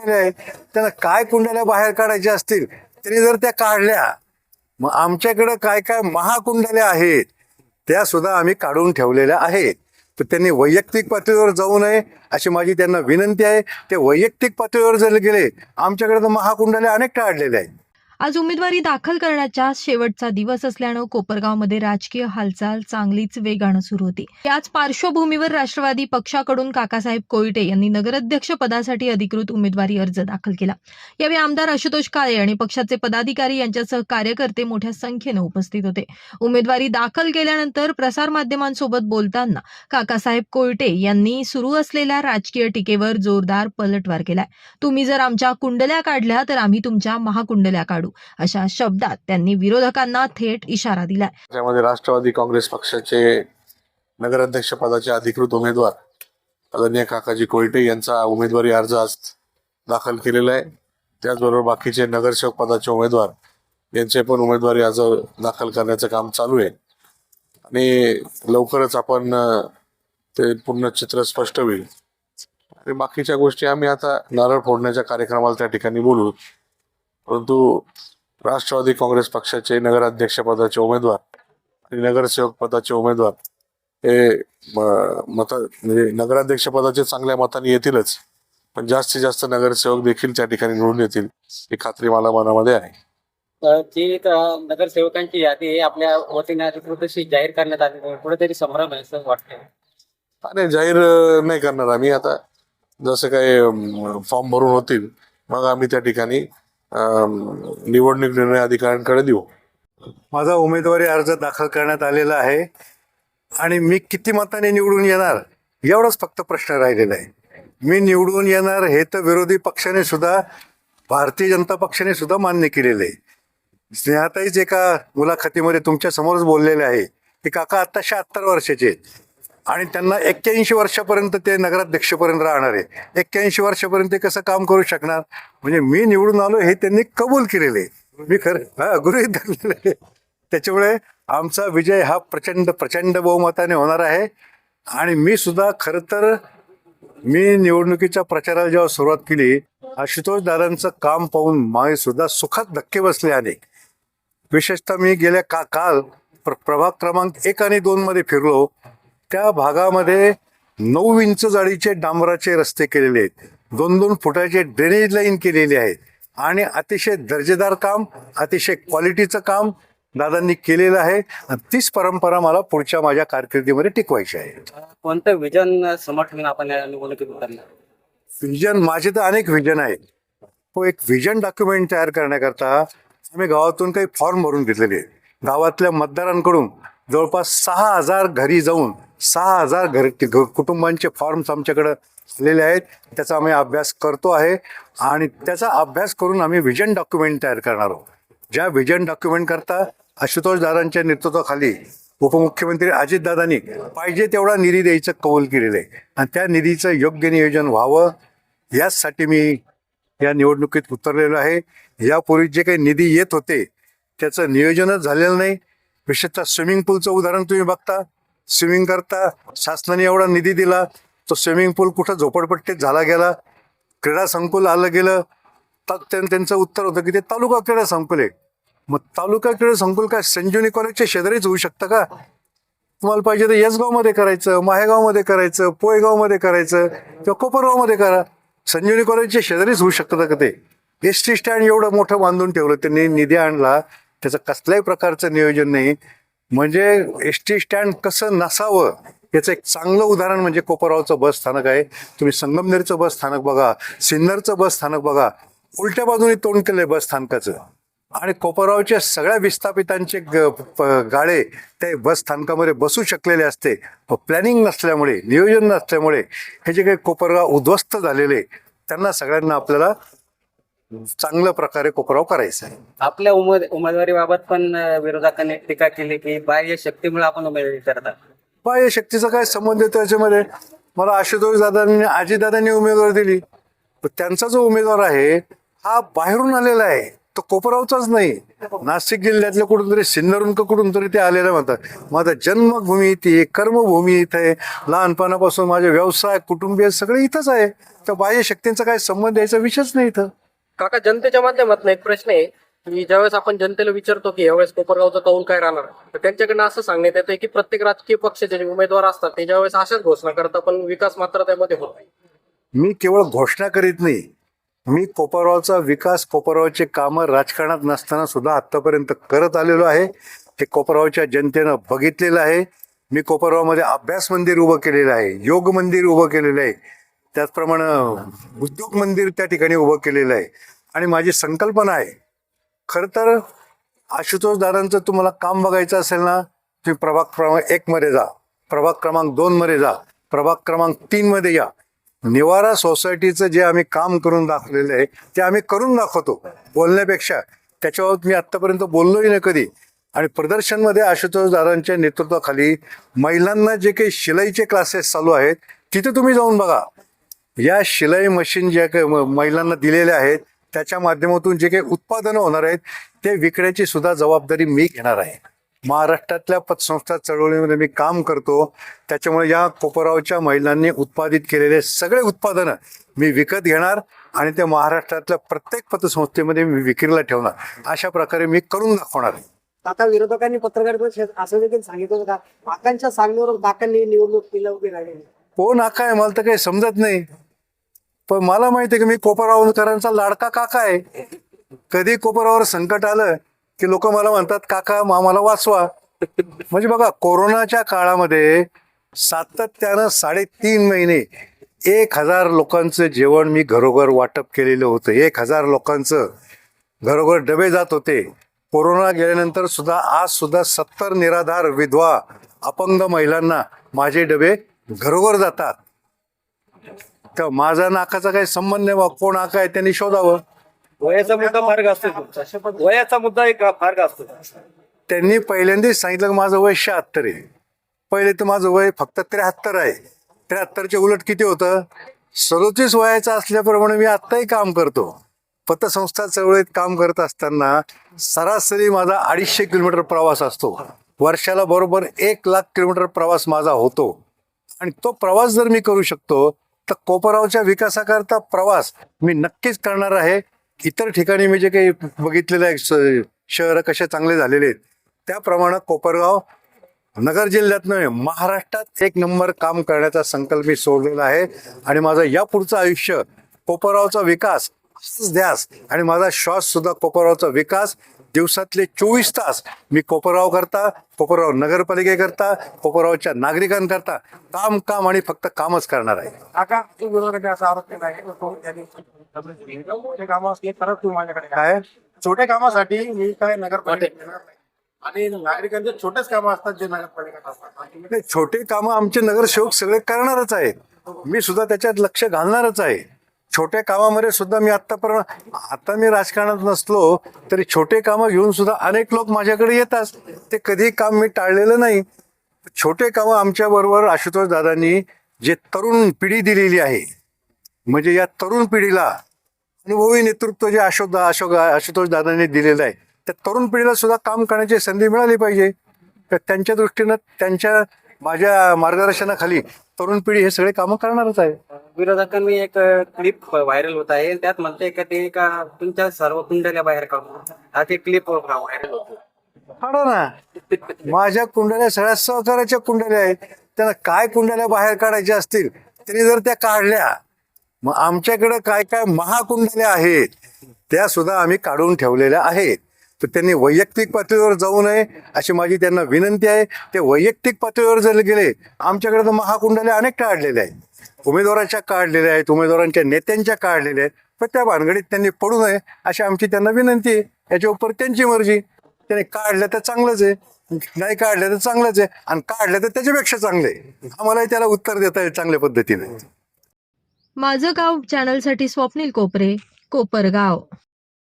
कुंडल्या आहेत त्यांना काय कुंडल्या बाहेर काढायच्या असतील तरी जर त्या काढल्या मग आमच्याकडं काय काय महाकुंडल्या आहेत त्या सुद्धा आम्ही काढून ठेवलेल्या आहेत. तर त्यांनी वैयक्तिक पातळीवर जाऊ नये अशी माझी त्यांना विनंती आहे. ते वैयक्तिक पातळीवर जर गेले आमच्याकडे तर महाकुंडल्या अनेक काढलेल्या आहेत. आज उमेदवारी दाखल करण्याचा शेवटचा दिवस असल्यानं कोपरगावमध्ये राजकीय हालचाल चांगलीच वेगानं सुरू होती. याच पार्श्वभूमीवर राष्ट्रवादी पक्षाकडून काकासाहेब कोयटे यांनी नगराध्यक्ष पदासाठी अधिकृत उमेदवारी अर्ज दाखल केला. यावेळी आमदार आशुतोष काळे आणि पक्षाचे पदाधिकारी यांच्यासह कार्यकर्ते मोठ्या संख्येनं उपस्थित होते. उमेदवारी दाखल केल्यानंतर प्रसारमाध्यमांसोबत बोलताना काकासाहेब कोयटे यांनी सुरू असलेल्या राजकीय टीकेवर जोरदार पलटवार केलाय. तुम्ही जर आमच्या कुंडल्या काढल्या तर आम्ही तुमच्या महाकुंडल्या काढू. अशा शब्दात त्यांनी विरोधकांना थेट इशारा दिला त्यामध्ये राष्ट्रवादी काँग्रेस पक्षाचे नगराध्यक्ष पदाचे अधिकृत उमेदवार आदरणीय काकाजी कोयटे यांचा उमेदवारी अर्ज आज दाखल केलेला आहे. त्याचबरोबर बाकीचे नगरसेवक पदाचे उमेदवार यांचे पण उमेदवारी अर्ज दाखल करण्याचं काम चालू आहे. आणि लवकरच आपण ते पूर्ण चित्र स्पष्ट होईल. आणि बाकीच्या गोष्टी आम्ही आता नारळ फोडण्याच्या कार्यक्रमाला त्या ठिकाणी बोलू. परंतु राष्ट्रवादी काँग्रेस पक्षाचे नगराध्यक्ष पदाचे उमेदवार आणि नगरसेवक पदाचे उमेदवार हे मत म्हणजे नगराध्यक्ष पदाचे चांगल्या मताने येतीलच. पण जास्तीत जास्त नगरसेवक देखील त्या ठिकाणी निवडून येतील ही खात्री मला मनामध्ये आहे. जी नगरसेवकांची यादी आपल्या वतीने जाहीर करण्यात आली. कुठेतरी संभ्रम आहे असं वाटतंय. आणि जाहीर नाही करणार आम्ही. आता जसं काही फॉर्म भरून होतील मग आम्ही त्या ठिकाणी निवडणूक निर्णय अधिकाऱ्यांकडे देऊ. माझा उमेदवारी अर्ज दाखल करण्यात आलेला आहे. आणि मी किती मताने निवडून येणार एवढाच फक्त प्रश्न राहिलेला आहे. मी निवडून येणार हे तर विरोधी पक्षाने सुद्धा भारतीय जनता पक्षाने सुद्धा मान्य केलेलं आहे. स्नेहाताईच एका मुलाखतीमध्ये तुमच्या समोरच बोललेले आहे की काका आता शहात्तर वर्षाचे आहेत. आणि त्यांना एक्क्याऐंशी वर्षापर्यंत ते नगराध्यक्षपर्यंत राहणार आहे. एक्क्याऐंशी वर्षापर्यंत ते कसं काम करू शकणार? म्हणजे मी निवडून आलो हे त्यांनी कबूल केलेले. मी खरं हा गृहित धरलेलं आहे त्याच्यामुळे आमचा विजय हा प्रचंड प्रचंड बहुमताने होणार आहे. आणि मी सुद्धा खरं तर मी निवडणुकीच्या प्रचाराला जेव्हा सुरुवात केली आशुतोष दादांचं काम पाहून माझे सुद्धा सुखात धक्के बसले अनेक. विशेषतः मी गेल्या का काल प्र प्रभाग क्रमांक एक आणि दोन मध्ये फिरलो. त्या भागामध्ये नऊ इंच जाडीचे डांबराचे रस्ते केलेले आहेत. दोन दोन फुटाचे ड्रेनेज लाईन केलेली आहेत आणि अतिशय दर्जेदार काम अतिशय क्वालिटीचं काम दादांनी केलेलं आहे. आणि तीच परंपरा मला पुढच्या माझ्या कारकिर्दीमध्ये टिकवायची आहे. कोणतं विजन समोर ठेवून आपण या निवडणुकीत उतरणार? विजन माझे तर अनेक विजन आहेत. तो एक विजन डॉक्युमेंट तयार करण्याकरता आम्ही गावातून काही फॉर्म भरून घेतलेले आहेत. गावातल्या मतदारांकडून जवळपास सहा हजार घरी जाऊन सहा हजार घर घ- कुटुंबांचे फॉर्म्स आमच्याकडं आलेले आहेत. त्याचा आम्ही अभ्यास करतो आहे. आणि त्याचा अभ्यास करून आम्ही विजन डॉक्युमेंट तयार करणार आहोत. ज्या विजन डॉक्युमेंट करता आशुतोष दादांच्या नेतृत्वाखाली उपमुख्यमंत्री अजितदादांनी पाहिजे तेवढा निधी द्यायचं कौल केलेलं आहे. आणि त्या निधीचं योग्य नियोजन व्हावं याचसाठी मी या निवडणुकीत उतरलेलो आहे. यापूर्वी जे काही निधी येत होते त्याचं नियोजनच झालेलं नाही. विशेषतः स्विमिंग पूलचं उदाहरण तुम्ही बघता. स्विमिंग करता. शासनाने एवढा निधी दिला. तो स्विमिंग पूल कुठं झोपडपट्टीत झाला गेला. क्रीडा संकुल आलं गेलं. तर त्यांचं उत्तर होतं की ते तालुका क्रीडा संकुल आहे. मग तालुका क्रीडा संकुल काय संजीवनी कॉलेजच्या शेजारीच होऊ शकतं का? तुम्हाला पाहिजे तर यसगावमध्ये करायचं माहेगावमध्ये करायचं पोयगावमध्ये करायचं किंवा कोपरगावमध्ये करा. संजीवनी कॉलेजच्या शेजारीच होऊ शकतं का ते? एस टी स्टँड एवढं मोठं बांधून ठेवलं. त्यांनी निधी आणला. त्याचं कसल्याही प्रकारचं नियोजन नाही. म्हणजे एस टी स्टँड कसं नसावं याचं एक चांगलं उदाहरण म्हणजे कोपरगावचं बस स्थानक आहे. तुम्ही संगमनेरचं बस स्थानक बघा सिन्नरचं बस स्थानक बघा उलट्या बाजूने तोंड केलंय बस स्थानकाचं. आणि कोपरगावच्या सगळ्या विस्थापितांचे ग- प- गाडे ते बस स्थानकामध्ये बसू शकलेले असते. प्लॅनिंग नसल्यामुळे नियोजन नसल्यामुळे हे जे काही कोपरगाव उद्ध्वस्त झालेले त्यांना सगळ्यांना आपल्याला चांगल्या प्रकारे कोपराव करायचं आहे. आपल्या उमेद उमेदवारीबाबत पण विरोधकांनी टीका केली की बाह्य शक्तीमुळे आपण उमेदवारी करतात बाह्य शक्तीचा काय संबंध आहे त्याच्यामध्ये? मला आशुतोष दादांनी आजीदादांनी उमेदवार दिली. त्यांचा जो उमेदवार आहे हा बाहेरून आलेला आहे. फक्त कोपरावचाच नाही. नाशिक जिल्ह्यातल्या कुठून तरी सिन्नरून कुठून तरी ते आलेलं म्हणतात. माझा जन्मभूमी इथे कर्मभूमी इथे आहे. लहानपणापासून माझे व्यवसाय कुटुंबीय सगळे इथंच आहे. तर बाह्य शक्तींचा काय संबंध यायचा विषयच नाही इथं. काका जनतेच्या माध्यमातून एक प्रश्न आहे. की ज्यावेळेस आपण जनतेला विचारतो की यावेळेस कोपरगावचा कौल काय राहणार तर त्यांच्याकडनं असं सांगण्यात येतं की प्रत्येक राजकीय पक्षाचे जे उमेदवार असतात ते ज्यावेळेस अशाच घोषणा करतात पण विकास मात्र त्यामध्ये होत नाही. मी केवळ घोषणा करीत नाही. मी कोपरगावचा विकास कोपरगावचे कामं राजकारणात नसताना सुद्धा आत्तापर्यंत करत आलेलो आहे. हे कोपरगावच्या जनतेनं बघितलेलं आहे. मी कोपरगावमध्ये अभ्यास मंदिर उभं केलेलं आहे योग मंदिर उभं केलेलं आहे. त्याचप्रमाणे उद्योग मंदिर त्या ठिकाणी उभं केलेलं आहे. आणि माझी संकल्पना आहे खरं तर आशुतोष दादांचं तुम्हाला काम बघायचं असेल ना तुम्ही प्रभाग क्रमांक एक मध्ये जा प्रभाग क्रमांक दोन मध्ये जा प्रभाग क्रमांक तीन मध्ये या. निवारा सोसायटीचं जे आम्ही काम करून दाखवलेलं आहे ते आम्ही करून दाखवतो बोलण्यापेक्षा. त्याच्याबाबत मी आत्तापर्यंत बोललोही नाही कधी. आणि प्रदर्शनमध्ये आशुतोष दादांच्या नेतृत्वाखाली महिलांना जे काही शिलाईचे क्लासेस चालू आहेत तिथे तुम्ही जाऊन बघा. या शिलाई मशीन ज्या काही महिलांना दिलेल्या आहेत त्याच्या माध्यमातून जे काही उत्पादनं होणार आहेत ते विकण्याची सुद्धा जबाबदारी मी घेणार आहे. महाराष्ट्रातल्या पतसंस्था चळवळीमध्ये मी काम करतो. त्याच्यामुळे या कोपरावच्या महिलांनी उत्पादित केलेले सगळे उत्पादनं मी विकत घेणार आणि ते महाराष्ट्रातल्या प्रत्येक पतसंस्थेमध्ये मी विक्रीला ठेवणार. अशा प्रकारे मी करून दाखवणार आहे. आता विरोधकांनी पत्रकार असं देखील सांगितलं होतं का? काकांच्या सांगण्यावरून काकांनी निवडणुकीला उभे राहिले कोण आका आहे. मला तर काही समजत नाही. पण मला माहिती आहे की मी कोपरावकरांचा लाडका काका आहे. कधी कोपरावर संकट आलं की लोक मला म्हणतात काका मामाला वाचवा. म्हणजे बघा कोरोनाच्या काळामध्ये सातत्यानं साडेतीन महिने एक हजार लोकांचं जेवण मी घरोघर वाटप केलेलं होतं. एक हजार लोकांचं घरोघर डबे जात होते. कोरोना गेल्यानंतर सुद्धा आज सुद्धा सत्तर निराधार विधवा अपंग महिलांना माझे डबे घरोघर जातात. तर माझा नाकाचा काही संबंध नाही बा कोण नाका आहे त्यांनी शोधावं. वयाचा मुद्दा फार असतो तुमचा वयाचा मुद्दा एक फार असतो त्यांनी पहिल्यांदाच सांगितलं की माझं वय शहात्तर आहे. पहिले तर माझं वय फक्त त्र्याहत्तर आहे. त्र्याहत्तरच्या उलट किती होतं? सदोतीस वयाचं असल्याप्रमाणे मी आत्ताही काम करतो. पतसंस्था चळवळीत काम करत असताना सरासरी माझा अडीचशे किलोमीटर प्रवास असतो. वर्षाला बरोबर एक लाख किलोमीटर प्रवास माझा होतो. आणि तो प्रवास जर मी करू शकतो तर कोपरावच्या विकासाकरता प्रवास मी नक्कीच करणार आहे. इतर ठिकाणी मी जे काही बघितलेलं आहे स- शहरं कसे चांगले झालेले आहेत त्याप्रमाणे कोपरगाव नगर जिल्ह्यात नव्हे महाराष्ट्रात एक नंबर काम करण्याचा संकल्प मी सोडलेला आहे. आणि माझं यापुढचं आयुष्य कोपरावचा विकास द्यास. ध्यास आणि माझा श्वास सुद्धा कोपरावचा विकास. दिवसातले चोवीस तास मी कोपराव करता कोपराव नगरपालिकेकरता कोपरावच्या नागरिकांकरता काम काम आणि फक्त कामच करणार आहे. काय? छोट्या कामासाठी मी काय नगरपालिका. आणि नागरिकांचे छोटेच कामं असतात जे नगरपालिकेत असतात. नाही छोटे कामं आमचे नगरसेवक सगळे करणारच आहेत. मी सुद्धा त्याच्यात लक्ष घालणारच आहे. छोट्या कामामध्ये सुद्धा मी आतापर्यंत आता मी राजकारणात नसलो तरी छोटे कामं घेऊन सुद्धा अनेक लोक माझ्याकडे येतात. ते कधी काम मी टाळलेलं नाही. छोटे कामं आमच्या बरोबर आशुतोष दादांनी जे तरुण पिढी दिलेली आहे म्हणजे या तरुण पिढीला अनुभवी नेतृत्व जे अशोक अशोक आशुतोष दादांनी दिलेलं आहे त्या तरुण पिढीला सुद्धा काम करण्याची संधी मिळाली पाहिजे. तर त्यांच्या दृष्टीनं त्यांच्या माझ्या मार्गदर्शनाखाली तरुण पिढी हे सगळे कामं करणारच आहे. विरोधकांनी एक क्लिप व्हायरल होत आहे. त्यात म्हणते का ते का तुमच्या सर्व कुंडल्या बाहेर काढून हा ते क्लिप व्हायरल होतो. काढा ना. माझ्या कुंडल्या सगळ्या सहकार्याच्या कुंडल्या आहेत. त्यांना काय कुंडल्या बाहेर काढायच्या असतील त्यांनी जर त्या काढल्या मग आमच्याकडे काय काय महाकुंडल्या आहेत त्या सुद्धा आम्ही काढून ठेवलेल्या आहेत. तर त्यांनी वैयक्तिक पातळीवर जाऊ नये अशी माझी त्यांना विनंती आहे. ते वैयक्तिक पातळीवर जर गेले आमच्याकडे तर महाकुंडाने अनेक काढलेले आहेत. उमेदवारांच्या काढलेल्या आहेत उमेदवारांच्या नेत्यांच्या काढलेल्या आहेत. पण त्या भानगडीत त्यांनी पडू नये अशी आमची त्यांना विनंती आहे. याच्या उपर त्यांची मर्जी. त्याने काढलं तर चांगलंच आहे. नाही काढलं तर चांगलंच आहे. आणि काढलं तर त्याच्यापेक्षा चांगलं आहे. आम्हालाही त्याला उत्तर देता येईल चांगल्या पद्धतीने. माझं गाव चॅनलसाठी स्वप्नील कोपरे कोपरगाव.